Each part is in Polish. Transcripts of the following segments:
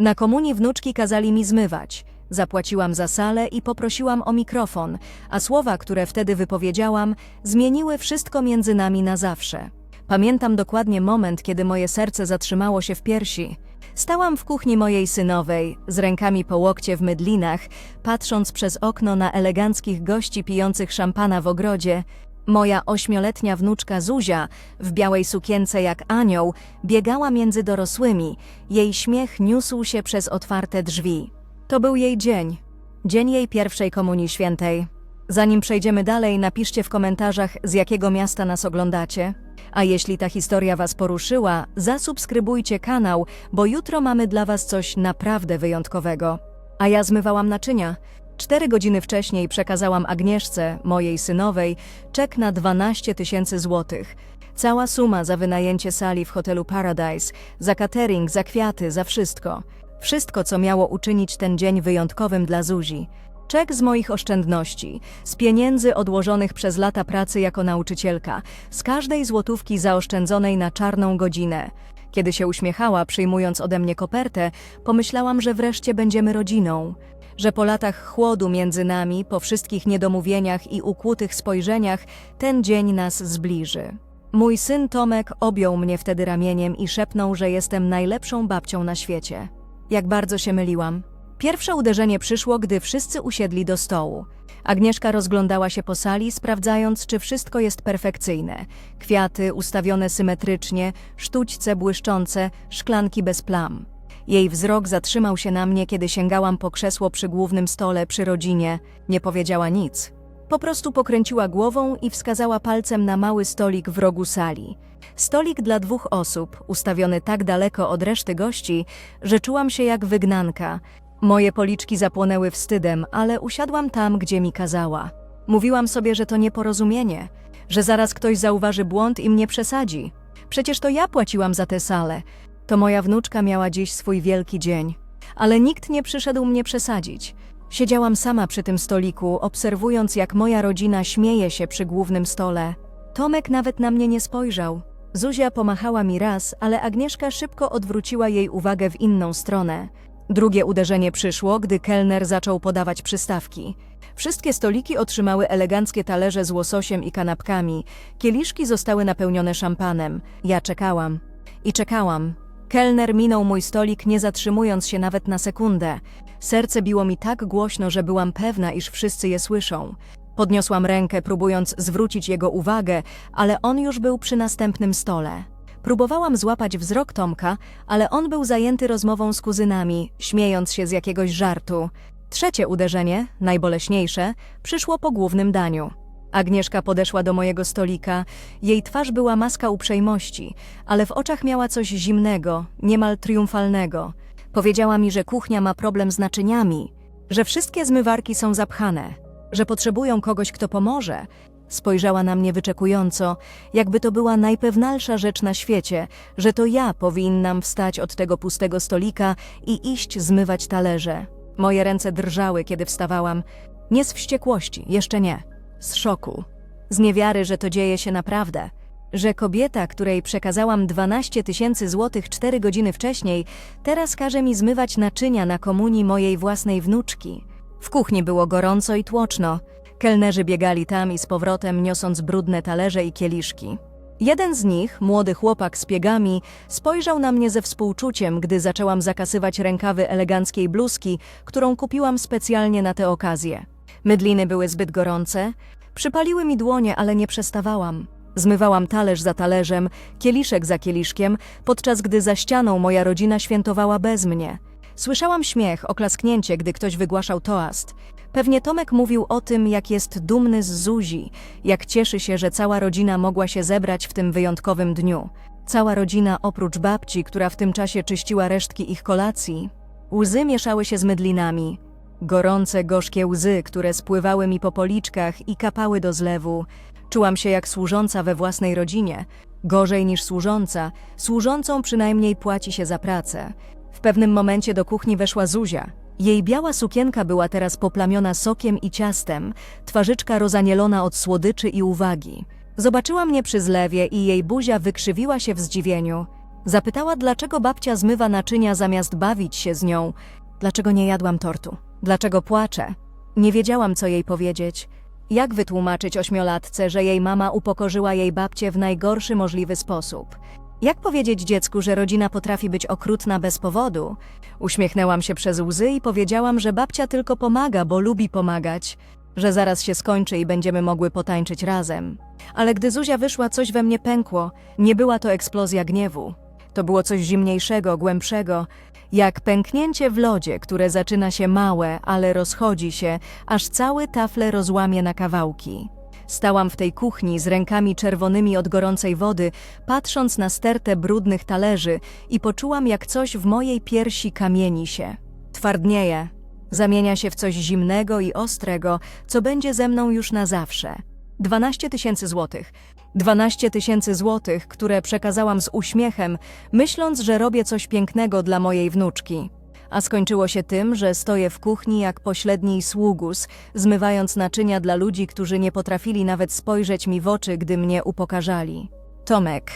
Na komunii wnuczki kazali mi zmywać. Zapłaciłam za salę i poprosiłam o mikrofon, a słowa, które wtedy wypowiedziałam, zmieniły wszystko między nami na zawsze. Pamiętam dokładnie moment, kiedy moje serce zatrzymało się w piersi. Stałam w kuchni mojej synowej, z rękami po łokcie w mydlinach, patrząc przez okno na eleganckich gości pijących szampana w ogrodzie. Moja ośmioletnia wnuczka Zuzia, w białej sukience jak anioł, biegała między dorosłymi. Jej śmiech niósł się przez otwarte drzwi. To był jej dzień. Dzień jej pierwszej komunii świętej. Zanim przejdziemy dalej, napiszcie w komentarzach, z jakiego miasta nas oglądacie. A jeśli ta historia Was poruszyła, zasubskrybujcie kanał, bo jutro mamy dla Was coś naprawdę wyjątkowego. A ja zmywałam naczynia. Cztery godziny wcześniej przekazałam Agnieszce, mojej synowej, czek na 12 tysięcy złotych. Cała suma za wynajęcie sali w hotelu Paradise, za catering, za kwiaty, za wszystko. Wszystko, co miało uczynić ten dzień wyjątkowym dla Zuzi. Czek z moich oszczędności, z pieniędzy odłożonych przez lata pracy jako nauczycielka, z każdej złotówki zaoszczędzonej na czarną godzinę. Kiedy się uśmiechała, przyjmując ode mnie kopertę, pomyślałam, że wreszcie będziemy rodziną. Że po latach chłodu między nami, po wszystkich niedomówieniach i ukłutych spojrzeniach, ten dzień nas zbliży. Mój syn Tomek objął mnie wtedy ramieniem i szepnął, że jestem najlepszą babcią na świecie. Jak bardzo się myliłam. Pierwsze uderzenie przyszło, gdy wszyscy usiedli do stołu. Agnieszka rozglądała się po sali, sprawdzając, czy wszystko jest perfekcyjne. Kwiaty ustawione symetrycznie, sztućce błyszczące, szklanki bez plam. Jej wzrok zatrzymał się na mnie, kiedy sięgałam po krzesło przy głównym stole przy rodzinie. Nie powiedziała nic. Po prostu pokręciła głową i wskazała palcem na mały stolik w rogu sali. Stolik dla dwóch osób, ustawiony tak daleko od reszty gości, że czułam się jak wygnanka. Moje policzki zapłonęły wstydem, ale usiadłam tam, gdzie mi kazała. Mówiłam sobie, że to nieporozumienie, że zaraz ktoś zauważy błąd i mnie przesadzi. Przecież to ja płaciłam za tę salę. To moja wnuczka miała dziś swój wielki dzień. Ale nikt nie przyszedł mnie przesadzić. Siedziałam sama przy tym stoliku, obserwując, jak moja rodzina śmieje się przy głównym stole. Tomek nawet na mnie nie spojrzał. Zuzia pomachała mi raz, ale Agnieszka szybko odwróciła jej uwagę w inną stronę. Drugie uderzenie przyszło, gdy kelner zaczął podawać przystawki. Wszystkie stoliki otrzymały eleganckie talerze z łososiem i kanapkami. Kieliszki zostały napełnione szampanem. Ja czekałam. I czekałam. Kelner minął mój stolik, nie zatrzymując się nawet na sekundę. Serce biło mi tak głośno, że byłam pewna, iż wszyscy je słyszą. Podniosłam rękę, próbując zwrócić jego uwagę, ale on już był przy następnym stole. Próbowałam złapać wzrok Tomka, ale on był zajęty rozmową z kuzynami, śmiejąc się z jakiegoś żartu. Trzecie uderzenie, najboleśniejsze, przyszło po głównym daniu. Agnieszka podeszła do mojego stolika. Jej twarz była maska uprzejmości, ale w oczach miała coś zimnego, niemal triumfalnego. Powiedziała mi, że kuchnia ma problem z naczyniami, że wszystkie zmywarki są zapchane, że potrzebują kogoś, kto pomoże. Spojrzała na mnie wyczekująco, jakby to była najpewniejsza rzecz na świecie, że to ja powinnam wstać od tego pustego stolika i iść zmywać talerze. Moje ręce drżały, kiedy wstawałam. Nie z wściekłości, jeszcze nie z szoku. Z niewiary, że to dzieje się naprawdę. Że kobieta, której przekazałam 12 tysięcy złotych cztery godziny wcześniej, teraz każe mi zmywać naczynia na komunii mojej własnej wnuczki. W kuchni było gorąco i tłoczno. Kelnerzy biegali tam i z powrotem, niosąc brudne talerze i kieliszki. Jeden z nich, młody chłopak z piegami, spojrzał na mnie ze współczuciem, gdy zaczęłam zakasywać rękawy eleganckiej bluzki, którą kupiłam specjalnie na tę okazję. Mydliny były zbyt gorące, przypaliły mi dłonie, ale nie przestawałam. Zmywałam talerz za talerzem, kieliszek za kieliszkiem, podczas gdy za ścianą moja rodzina świętowała bez mnie. Słyszałam śmiech, oklasknięcie, gdy ktoś wygłaszał toast. Pewnie Tomek mówił o tym, jak jest dumny z Zuzi, jak cieszy się, że cała rodzina mogła się zebrać w tym wyjątkowym dniu. Cała rodzina oprócz babci, która w tym czasie czyściła resztki ich kolacji. Łzy mieszały się z mydlinami. Gorące, gorzkie łzy, które spływały mi po policzkach i kapały do zlewu. Czułam się jak służąca we własnej rodzinie. Gorzej niż służąca, służącą przynajmniej płaci się za pracę. W pewnym momencie do kuchni weszła Zuzia. Jej biała sukienka była teraz poplamiona sokiem i ciastem, twarzyczka rozanielona od słodyczy i uwagi. Zobaczyła mnie przy zlewie i jej buzia wykrzywiła się w zdziwieniu. Zapytała, dlaczego babcia zmywa naczynia zamiast bawić się z nią. Dlaczego nie jadłam tortu? Dlaczego płaczę? Nie wiedziałam, co jej powiedzieć. Jak wytłumaczyć ośmiolatce, że jej mama upokorzyła jej babcię w najgorszy możliwy sposób? Jak powiedzieć dziecku, że rodzina potrafi być okrutna bez powodu? Uśmiechnęłam się przez łzy i powiedziałam, że babcia tylko pomaga, bo lubi pomagać, że zaraz się skończy i będziemy mogły potańczyć razem. Ale gdy Zuzia wyszła, coś we mnie pękło. Nie była to eksplozja gniewu. To było coś zimniejszego, głębszego, jak pęknięcie w lodzie, które zaczyna się małe, ale rozchodzi się, aż cały tafle rozłamie na kawałki. Stałam w tej kuchni z rękami czerwonymi od gorącej wody, patrząc na stertę brudnych talerzy i poczułam, jak coś w mojej piersi kamieni się. Twardnieje. Zamienia się w coś zimnego i ostrego, co będzie ze mną już na zawsze. 12 tysięcy złotych. 12 tysięcy złotych, które przekazałam z uśmiechem, myśląc, że robię coś pięknego dla mojej wnuczki. A skończyło się tym, że stoję w kuchni jak pośredni sługus, zmywając naczynia dla ludzi, którzy nie potrafili nawet spojrzeć mi w oczy, gdy mnie upokarzali. Tomek,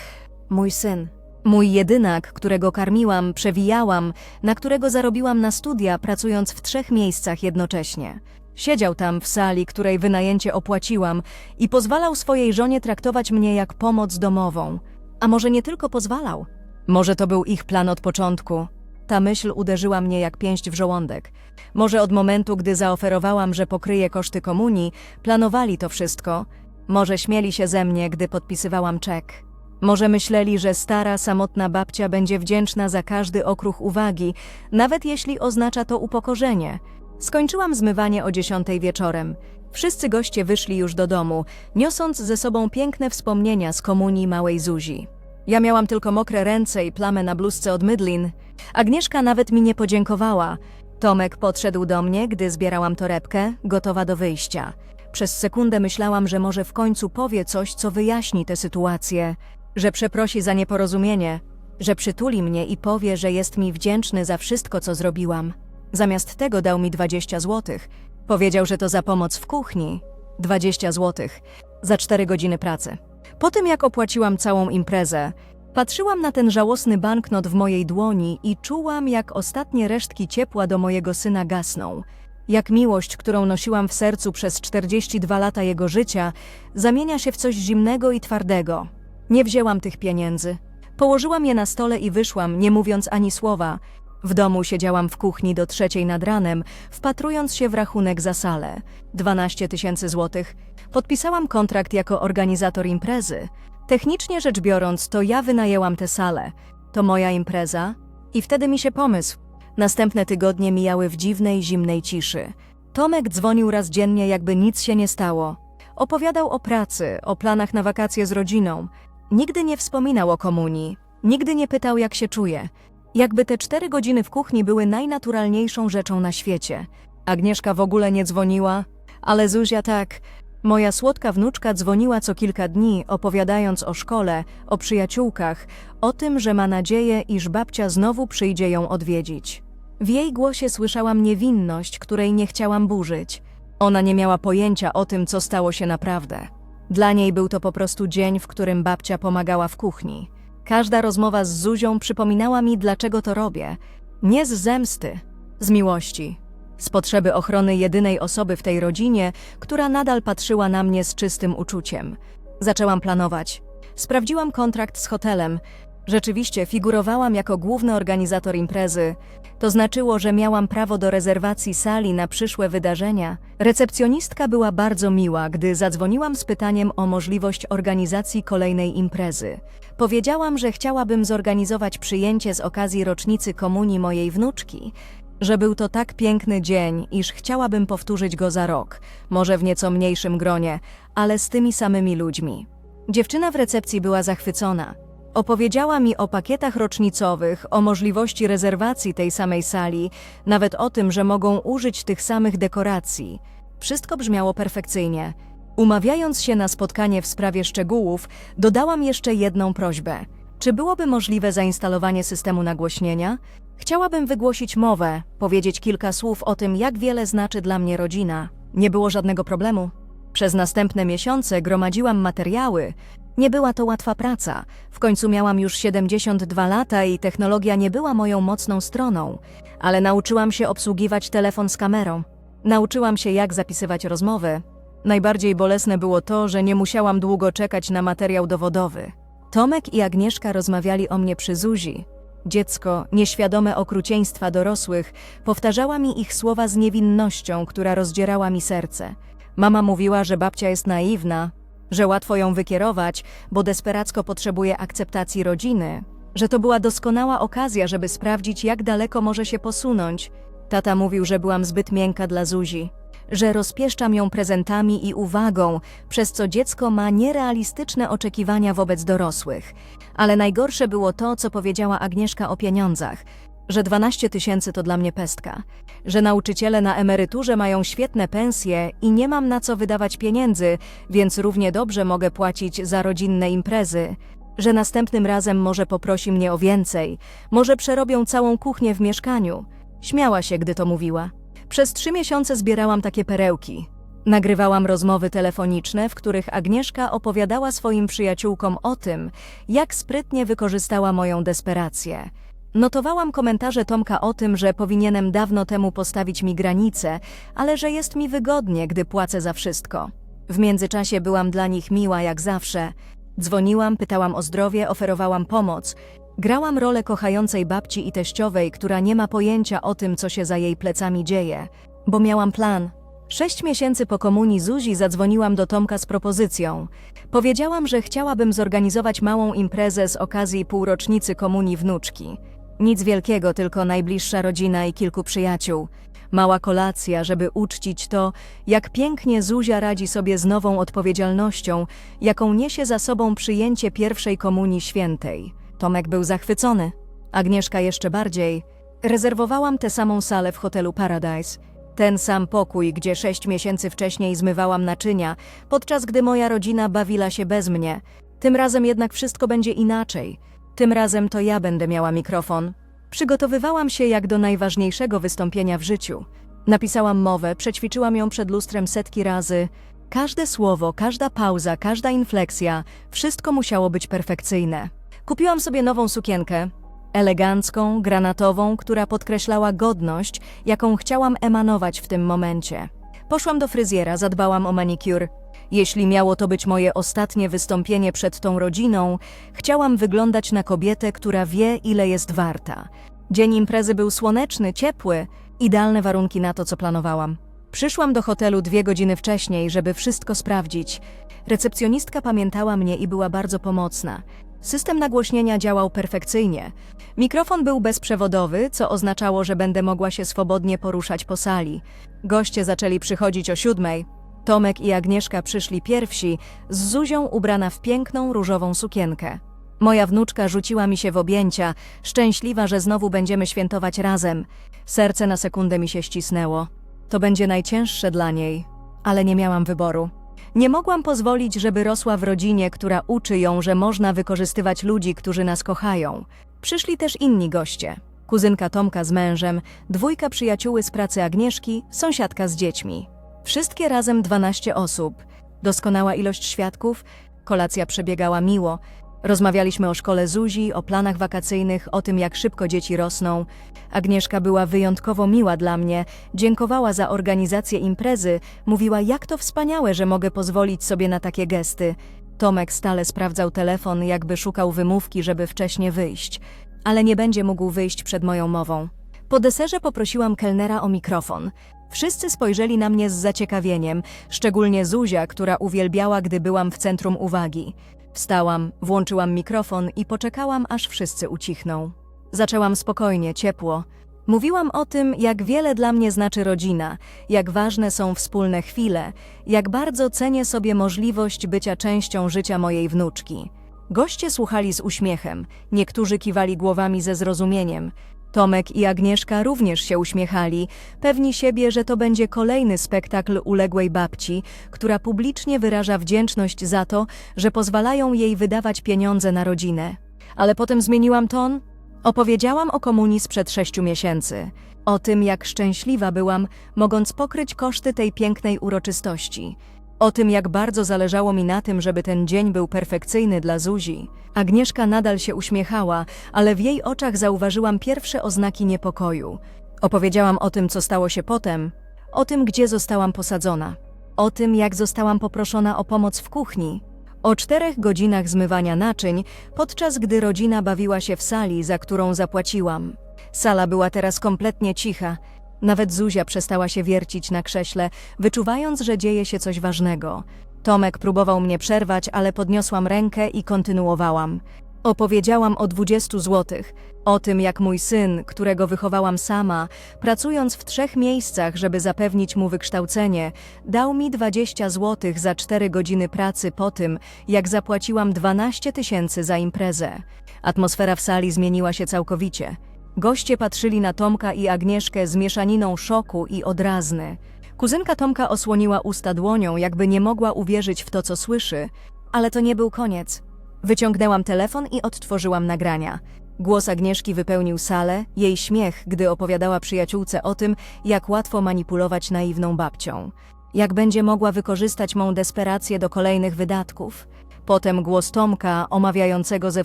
mój syn. Mój jedynak, którego karmiłam, przewijałam, na którego zarobiłam na studia, pracując w trzech miejscach jednocześnie. Siedział tam w sali, której wynajęcie opłaciłam i pozwalał swojej żonie traktować mnie jak pomoc domową. A może nie tylko pozwalał? Może to był ich plan od początku. Ta myśl uderzyła mnie jak pięść w żołądek. Może od momentu, gdy zaoferowałam, że pokryję koszty komunii, planowali to wszystko. Może śmieli się ze mnie, gdy podpisywałam czek. Może myśleli, że stara, samotna babcia będzie wdzięczna za każdy okruch uwagi, nawet jeśli oznacza to upokorzenie. Skończyłam zmywanie o dziesiątej wieczorem. Wszyscy goście wyszli już do domu, niosąc ze sobą piękne wspomnienia z komunii małej Zuzi. Ja miałam tylko mokre ręce i plamę na bluzce od mydlin. Agnieszka nawet mi nie podziękowała. Tomek podszedł do mnie, gdy zbierałam torebkę, gotowa do wyjścia. Przez sekundę myślałam, że może w końcu powie coś, co wyjaśni tę sytuację, że przeprosi za nieporozumienie, że przytuli mnie i powie, że jest mi wdzięczny za wszystko, co zrobiłam. Zamiast tego dał mi 20 złotych. Powiedział, że to za pomoc w kuchni. 20 złotych. Za 4 godziny pracy. Po tym, jak opłaciłam całą imprezę, patrzyłam na ten żałosny banknot w mojej dłoni i czułam, jak ostatnie resztki ciepła do mojego syna gasną. Jak miłość, którą nosiłam w sercu przez 42 lata jego życia, zamienia się w coś zimnego i twardego. Nie wzięłam tych pieniędzy. Położyłam je na stole i wyszłam, nie mówiąc ani słowa. W domu siedziałam w kuchni do trzeciej nad ranem, wpatrując się w rachunek za salę. 12 tysięcy złotych. Podpisałam kontrakt jako organizator imprezy. Technicznie rzecz biorąc, to ja wynajęłam tę salę. To moja impreza. I wtedy mi się pomysł. Następne tygodnie mijały w dziwnej, zimnej ciszy. Tomek dzwonił raz dziennie, jakby nic się nie stało. Opowiadał o pracy, o planach na wakacje z rodziną. Nigdy nie wspominał o komunii. Nigdy nie pytał, jak się czuje. Jakby te cztery godziny w kuchni były najnaturalniejszą rzeczą na świecie. Agnieszka w ogóle nie dzwoniła, ale Zuzia tak. Moja słodka wnuczka dzwoniła co kilka dni, opowiadając o szkole, o przyjaciółkach, o tym, że ma nadzieję, iż babcia znowu przyjdzie ją odwiedzić. W jej głosie słyszałam niewinność, której nie chciałam burzyć. Ona nie miała pojęcia o tym, co stało się naprawdę. Dla niej był to po prostu dzień, w którym babcia pomagała w kuchni. Każda rozmowa z Zuzią przypominała mi, dlaczego to robię. Nie z zemsty, z miłości. Z potrzeby ochrony jedynej osoby w tej rodzinie, która nadal patrzyła na mnie z czystym uczuciem. Zaczęłam planować. Sprawdziłam kontrakt z hotelem. Rzeczywiście figurowałam jako główny organizator imprezy. To znaczyło, że miałam prawo do rezerwacji sali na przyszłe wydarzenia. Recepcjonistka była bardzo miła, gdy zadzwoniłam z pytaniem o możliwość organizacji kolejnej imprezy. Powiedziałam, że chciałabym zorganizować przyjęcie z okazji rocznicy komunii mojej wnuczki, że był to tak piękny dzień, iż chciałabym powtórzyć go za rok, może w nieco mniejszym gronie, ale z tymi samymi ludźmi. Dziewczyna w recepcji była zachwycona. Opowiedziała mi o pakietach rocznicowych, o możliwości rezerwacji tej samej sali, nawet o tym, że mogą użyć tych samych dekoracji. Wszystko brzmiało perfekcyjnie. Umawiając się na spotkanie w sprawie szczegółów, dodałam jeszcze jedną prośbę. Czy byłoby możliwe zainstalowanie systemu nagłośnienia? Chciałabym wygłosić mowę, powiedzieć kilka słów o tym, jak wiele znaczy dla mnie rodzina. Nie było żadnego problemu. Przez następne miesiące gromadziłam materiały, Nie była to łatwa praca. W końcu miałam już 72 lata i technologia nie była moją mocną stroną, ale nauczyłam się obsługiwać telefon z kamerą. Nauczyłam się, jak zapisywać rozmowy. Najbardziej bolesne było to, że nie musiałam długo czekać na materiał dowodowy. Tomek i Agnieszka rozmawiali o mnie przy Zuzi. Dziecko, nieświadome okrucieństwa dorosłych, powtarzała mi ich słowa z niewinnością, która rozdzierała mi serce. Mama mówiła, że babcia jest naiwna, że łatwo ją wykierować, bo desperacko potrzebuje akceptacji rodziny, że to była doskonała okazja, żeby sprawdzić, jak daleko może się posunąć. Tata mówił, że byłam zbyt miękka dla Zuzi, że rozpieszczam ją prezentami i uwagą, przez co dziecko ma nierealistyczne oczekiwania wobec dorosłych. Ale najgorsze było to, co powiedziała Agnieszka o pieniądzach, że 12 tysięcy to dla mnie pestka, że nauczyciele na emeryturze mają świetne pensje i nie mam na co wydawać pieniędzy, więc równie dobrze mogę płacić za rodzinne imprezy, że następnym razem może poprosi mnie o więcej, może przerobią całą kuchnię w mieszkaniu. Śmiała się, gdy to mówiła. Przez trzy miesiące zbierałam takie perełki. Nagrywałam rozmowy telefoniczne, w których Agnieszka opowiadała swoim przyjaciółkom o tym, jak sprytnie wykorzystała moją desperację. Notowałam komentarze Tomka o tym, że powinienem dawno temu postawić mi granice, ale że jest mi wygodnie, gdy płacę za wszystko. W międzyczasie byłam dla nich miła jak zawsze. Dzwoniłam, pytałam o zdrowie, oferowałam pomoc. Grałam rolę kochającej babci i teściowej, która nie ma pojęcia o tym, co się za jej plecami dzieje. Bo miałam plan. Sześć miesięcy po komunii Zuzi zadzwoniłam do Tomka z propozycją. Powiedziałam, że chciałabym zorganizować małą imprezę z okazji półrocznicy komunii wnuczki. Nic wielkiego, tylko najbliższa rodzina i kilku przyjaciół. Mała kolacja, żeby uczcić to, jak pięknie Zuzia radzi sobie z nową odpowiedzialnością, jaką niesie za sobą przyjęcie pierwszej komunii świętej. Tomek był zachwycony. Agnieszka jeszcze bardziej. Rezerwowałam tę samą salę w hotelu Paradise. Ten sam pokój, gdzie sześć miesięcy wcześniej zmywałam naczynia, podczas gdy moja rodzina bawiła się bez mnie. Tym razem jednak wszystko będzie inaczej. Tym razem to ja będę miała mikrofon. Przygotowywałam się jak do najważniejszego wystąpienia w życiu. Napisałam mowę, przećwiczyłam ją przed lustrem setki razy. Każde słowo, każda pauza, każda infleksja, wszystko musiało być perfekcyjne. Kupiłam sobie nową sukienkę, elegancką, granatową, która podkreślała godność, jaką chciałam emanować w tym momencie. Poszłam do fryzjera, zadbałam o manicure. Jeśli miało to być moje ostatnie wystąpienie przed tą rodziną, chciałam wyglądać na kobietę, która wie, ile jest warta. Dzień imprezy był słoneczny, ciepły, idealne warunki na to, co planowałam. Przyszłam do hotelu dwie godziny wcześniej, żeby wszystko sprawdzić. Recepcjonistka pamiętała mnie i była bardzo pomocna. System nagłośnienia działał perfekcyjnie. Mikrofon był bezprzewodowy, co oznaczało, że będę mogła się swobodnie poruszać po sali. Goście zaczęli przychodzić o siódmej. Tomek i Agnieszka przyszli pierwsi, z Zuzią ubrana w piękną różową sukienkę. Moja wnuczka rzuciła mi się w objęcia, szczęśliwa, że znowu będziemy świętować razem. Serce na sekundę mi się ścisnęło. To będzie najcięższe dla niej, ale nie miałam wyboru. Nie mogłam pozwolić, żeby rosła w rodzinie, która uczy ją, że można wykorzystywać ludzi, którzy nas kochają. Przyszli też inni goście. Kuzynka Tomka z mężem, dwójka przyjacióły z pracy Agnieszki, sąsiadka z dziećmi. Wszystkie razem 12 osób. Doskonała ilość świadków, kolacja przebiegała miło. Rozmawialiśmy o szkole Zuzi, o planach wakacyjnych, o tym, jak szybko dzieci rosną. Agnieszka była wyjątkowo miła dla mnie, dziękowała za organizację imprezy, mówiła, jak to wspaniałe, że mogę pozwolić sobie na takie gesty. Tomek stale sprawdzał telefon, jakby szukał wymówki, żeby wcześnie wyjść. Ale nie będzie mógł wyjść przed moją mową. Po deserze poprosiłam kelnera o mikrofon. Wszyscy spojrzeli na mnie z zaciekawieniem, szczególnie Zuzia, która uwielbiała, gdy byłam w centrum uwagi. Wstałam, włączyłam mikrofon i poczekałam, aż wszyscy ucichną. Zaczęłam spokojnie, ciepło. Mówiłam o tym, jak wiele dla mnie znaczy rodzina, jak ważne są wspólne chwile, jak bardzo cenię sobie możliwość bycia częścią życia mojej wnuczki. Goście słuchali z uśmiechem, niektórzy kiwali głowami ze zrozumieniem. Tomek i Agnieszka również się uśmiechali, pewni siebie, że to będzie kolejny spektakl uległej babci, która publicznie wyraża wdzięczność za to, że pozwalają jej wydawać pieniądze na rodzinę. Ale potem zmieniłam ton. Opowiedziałam o komunii sprzed sześciu miesięcy. O tym, jak szczęśliwa byłam, mogąc pokryć koszty tej pięknej uroczystości. O tym, jak bardzo zależało mi na tym, żeby ten dzień był perfekcyjny dla Zuzi. Agnieszka nadal się uśmiechała, ale w jej oczach zauważyłam pierwsze oznaki niepokoju. Opowiedziałam o tym, co stało się potem, o tym, gdzie zostałam posadzona, o tym, jak zostałam poproszona o pomoc w kuchni, o czterech godzinach zmywania naczyń, podczas gdy rodzina bawiła się w sali, za którą zapłaciłam. Sala była teraz kompletnie cicha. Nawet Zuzia przestała się wiercić na krześle, wyczuwając, że dzieje się coś ważnego. Tomek próbował mnie przerwać, ale podniosłam rękę i kontynuowałam. Opowiedziałam o 20 złotych, o tym jak mój syn, którego wychowałam sama, pracując w trzech miejscach, żeby zapewnić mu wykształcenie, dał mi 20 złotych za 4 godziny pracy po tym, jak zapłaciłam 12 tysięcy za imprezę. Atmosfera w sali zmieniła się całkowicie. Goście patrzyli na Tomka i Agnieszkę z mieszaniną szoku i odrazny. Kuzynka Tomka osłoniła usta dłonią, jakby nie mogła uwierzyć w to, co słyszy, ale to nie był koniec. Wyciągnęłam telefon i odtworzyłam nagrania. Głos Agnieszki wypełnił salę, jej śmiech, gdy opowiadała przyjaciółce o tym, jak łatwo manipulować naiwną babcią. Jak będzie mogła wykorzystać mą desperację do kolejnych wydatków. Potem głos Tomka, omawiającego ze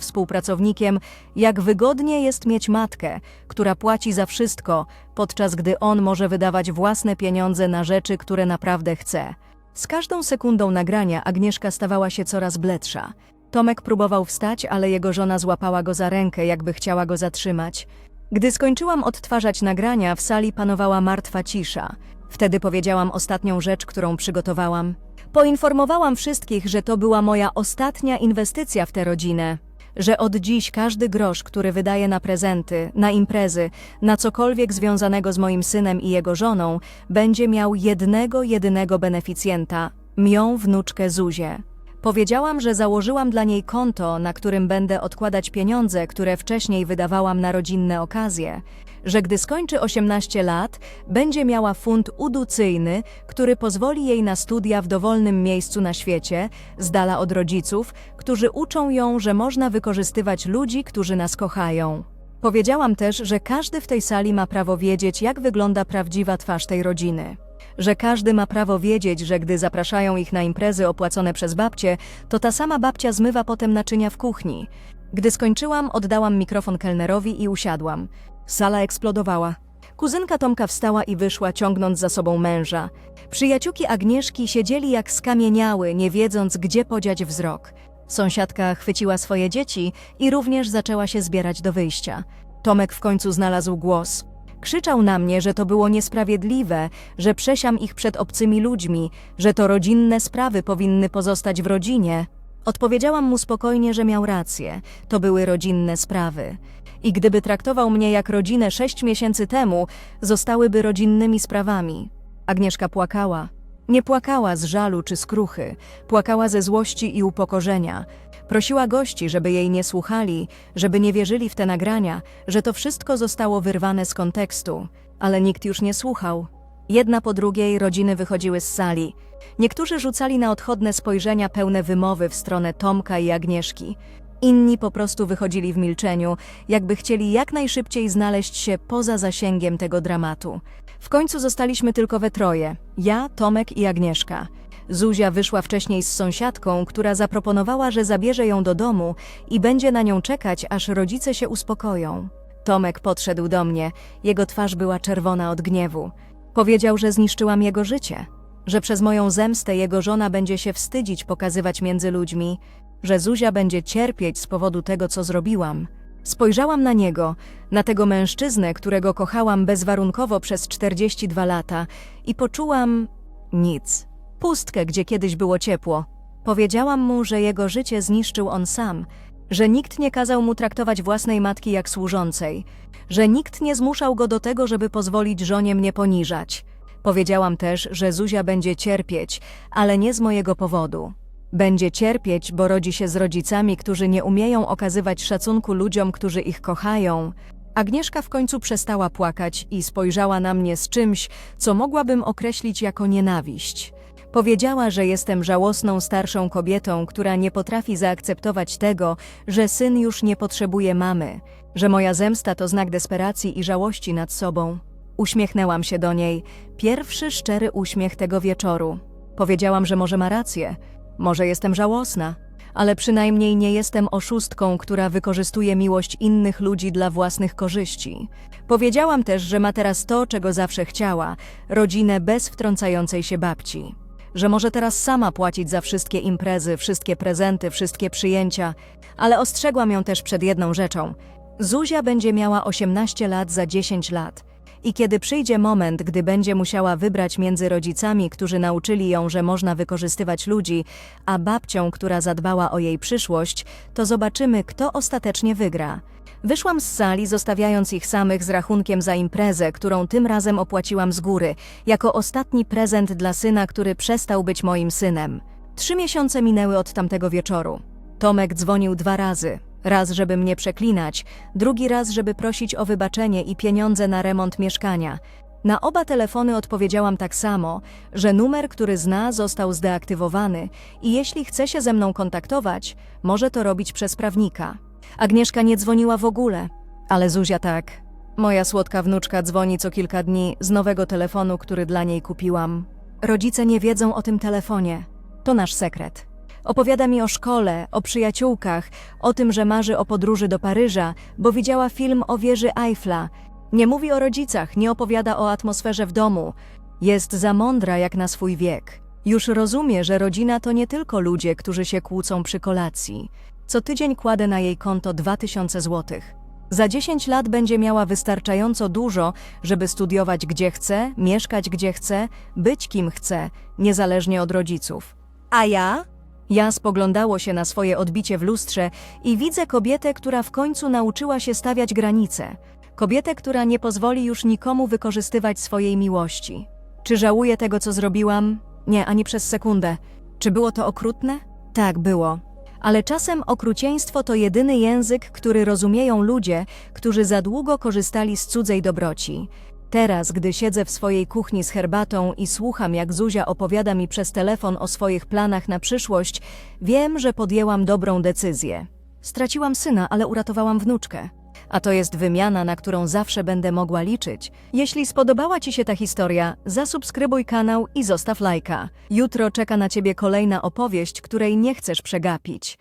współpracownikiem, jak wygodnie jest mieć matkę, która płaci za wszystko, podczas gdy on może wydawać własne pieniądze na rzeczy, które naprawdę chce. Z każdą sekundą nagrania Agnieszka stawała się coraz bledsza. Tomek próbował wstać, ale jego żona złapała go za rękę, jakby chciała go zatrzymać. Gdy skończyłam odtwarzać nagrania, w sali panowała martwa cisza. Wtedy powiedziałam ostatnią rzecz, którą przygotowałam. Poinformowałam wszystkich, że to była moja ostatnia inwestycja w tę rodzinę. Że od dziś każdy grosz, który wydaję na prezenty, na imprezy, na cokolwiek związanego z moim synem i jego żoną, będzie miał jednego, jedynego beneficjenta mią wnuczkę Zuzię. Powiedziałam, że założyłam dla niej konto, na którym będę odkładać pieniądze, które wcześniej wydawałam na rodzinne okazje, że gdy skończy 18 lat, będzie miała fund uducyjny, który pozwoli jej na studia w dowolnym miejscu na świecie, z dala od rodziców, którzy uczą ją, że można wykorzystywać ludzi, którzy nas kochają. Powiedziałam też, że każdy w tej sali ma prawo wiedzieć, jak wygląda prawdziwa twarz tej rodziny że każdy ma prawo wiedzieć, że gdy zapraszają ich na imprezy opłacone przez babcię, to ta sama babcia zmywa potem naczynia w kuchni. Gdy skończyłam, oddałam mikrofon kelnerowi i usiadłam. Sala eksplodowała. Kuzynka Tomka wstała i wyszła, ciągnąc za sobą męża. Przyjaciółki Agnieszki siedzieli jak skamieniały, nie wiedząc, gdzie podziać wzrok. Sąsiadka chwyciła swoje dzieci i również zaczęła się zbierać do wyjścia. Tomek w końcu znalazł głos. Krzyczał na mnie, że to było niesprawiedliwe, że przesiam ich przed obcymi ludźmi, że to rodzinne sprawy powinny pozostać w rodzinie. Odpowiedziałam mu spokojnie, że miał rację, to były rodzinne sprawy. I gdyby traktował mnie jak rodzinę sześć miesięcy temu, zostałyby rodzinnymi sprawami. Agnieszka płakała. Nie płakała z żalu czy skruchy, płakała ze złości i upokorzenia. Prosiła gości, żeby jej nie słuchali, żeby nie wierzyli w te nagrania, że to wszystko zostało wyrwane z kontekstu, ale nikt już nie słuchał. Jedna po drugiej rodziny wychodziły z sali. Niektórzy rzucali na odchodne spojrzenia pełne wymowy w stronę Tomka i Agnieszki. Inni po prostu wychodzili w milczeniu, jakby chcieli jak najszybciej znaleźć się poza zasięgiem tego dramatu. W końcu zostaliśmy tylko we troje: ja, Tomek i Agnieszka. Zuzia wyszła wcześniej z sąsiadką, która zaproponowała, że zabierze ją do domu i będzie na nią czekać, aż rodzice się uspokoją. Tomek podszedł do mnie, jego twarz była czerwona od gniewu. Powiedział, że zniszczyłam jego życie, że przez moją zemstę jego żona będzie się wstydzić pokazywać między ludźmi, że Zuzia będzie cierpieć z powodu tego, co zrobiłam. Spojrzałam na niego, na tego mężczyznę, którego kochałam bezwarunkowo przez 42 lata i poczułam nic. Pustkę, gdzie kiedyś było ciepło. Powiedziałam mu, że jego życie zniszczył on sam, że nikt nie kazał mu traktować własnej matki jak służącej, że nikt nie zmuszał go do tego, żeby pozwolić żonie mnie poniżać. Powiedziałam też, że Zuzia będzie cierpieć, ale nie z mojego powodu. Będzie cierpieć, bo rodzi się z rodzicami, którzy nie umieją okazywać szacunku ludziom, którzy ich kochają. Agnieszka w końcu przestała płakać i spojrzała na mnie z czymś, co mogłabym określić jako nienawiść. Powiedziała, że jestem żałosną starszą kobietą, która nie potrafi zaakceptować tego, że syn już nie potrzebuje mamy, że moja zemsta to znak desperacji i żałości nad sobą. Uśmiechnęłam się do niej, pierwszy szczery uśmiech tego wieczoru. Powiedziałam, że może ma rację. Może jestem żałosna, ale przynajmniej nie jestem oszustką, która wykorzystuje miłość innych ludzi dla własnych korzyści. Powiedziałam też, że ma teraz to, czego zawsze chciała rodzinę bez wtrącającej się babci. Że może teraz sama płacić za wszystkie imprezy, wszystkie prezenty, wszystkie przyjęcia, ale ostrzegłam ją też przed jedną rzeczą. Zuzia będzie miała 18 lat za 10 lat. I kiedy przyjdzie moment, gdy będzie musiała wybrać między rodzicami, którzy nauczyli ją, że można wykorzystywać ludzi, a babcią, która zadbała o jej przyszłość, to zobaczymy, kto ostatecznie wygra. Wyszłam z sali, zostawiając ich samych z rachunkiem za imprezę, którą tym razem opłaciłam z góry, jako ostatni prezent dla syna, który przestał być moim synem. Trzy miesiące minęły od tamtego wieczoru. Tomek dzwonił dwa razy. Raz, żeby mnie przeklinać, drugi raz, żeby prosić o wybaczenie i pieniądze na remont mieszkania. Na oba telefony odpowiedziałam tak samo, że numer, który zna, został zdeaktywowany i jeśli chce się ze mną kontaktować, może to robić przez prawnika. Agnieszka nie dzwoniła w ogóle, ale Zuzia tak. Moja słodka wnuczka dzwoni co kilka dni z nowego telefonu, który dla niej kupiłam. Rodzice nie wiedzą o tym telefonie. To nasz sekret. Opowiada mi o szkole, o przyjaciółkach, o tym, że marzy o podróży do Paryża, bo widziała film o wieży Eiffla. Nie mówi o rodzicach, nie opowiada o atmosferze w domu. Jest za mądra jak na swój wiek. Już rozumie, że rodzina to nie tylko ludzie, którzy się kłócą przy kolacji. Co tydzień kładę na jej konto 2000 złotych. Za 10 lat będzie miała wystarczająco dużo, żeby studiować gdzie chce, mieszkać gdzie chce, być kim chce, niezależnie od rodziców. A ja? Ja spoglądało się na swoje odbicie w lustrze i widzę kobietę, która w końcu nauczyła się stawiać granice. Kobietę, która nie pozwoli już nikomu wykorzystywać swojej miłości. Czy żałuję tego, co zrobiłam? Nie, ani przez sekundę. Czy było to okrutne? Tak, było. Ale czasem okrucieństwo to jedyny język, który rozumieją ludzie, którzy za długo korzystali z cudzej dobroci. Teraz, gdy siedzę w swojej kuchni z herbatą i słucham, jak Zuzia opowiada mi przez telefon o swoich planach na przyszłość, wiem, że podjęłam dobrą decyzję. Straciłam syna, ale uratowałam wnuczkę. A to jest wymiana, na którą zawsze będę mogła liczyć. Jeśli spodobała Ci się ta historia, zasubskrybuj kanał i zostaw lajka. Jutro czeka na Ciebie kolejna opowieść, której nie chcesz przegapić.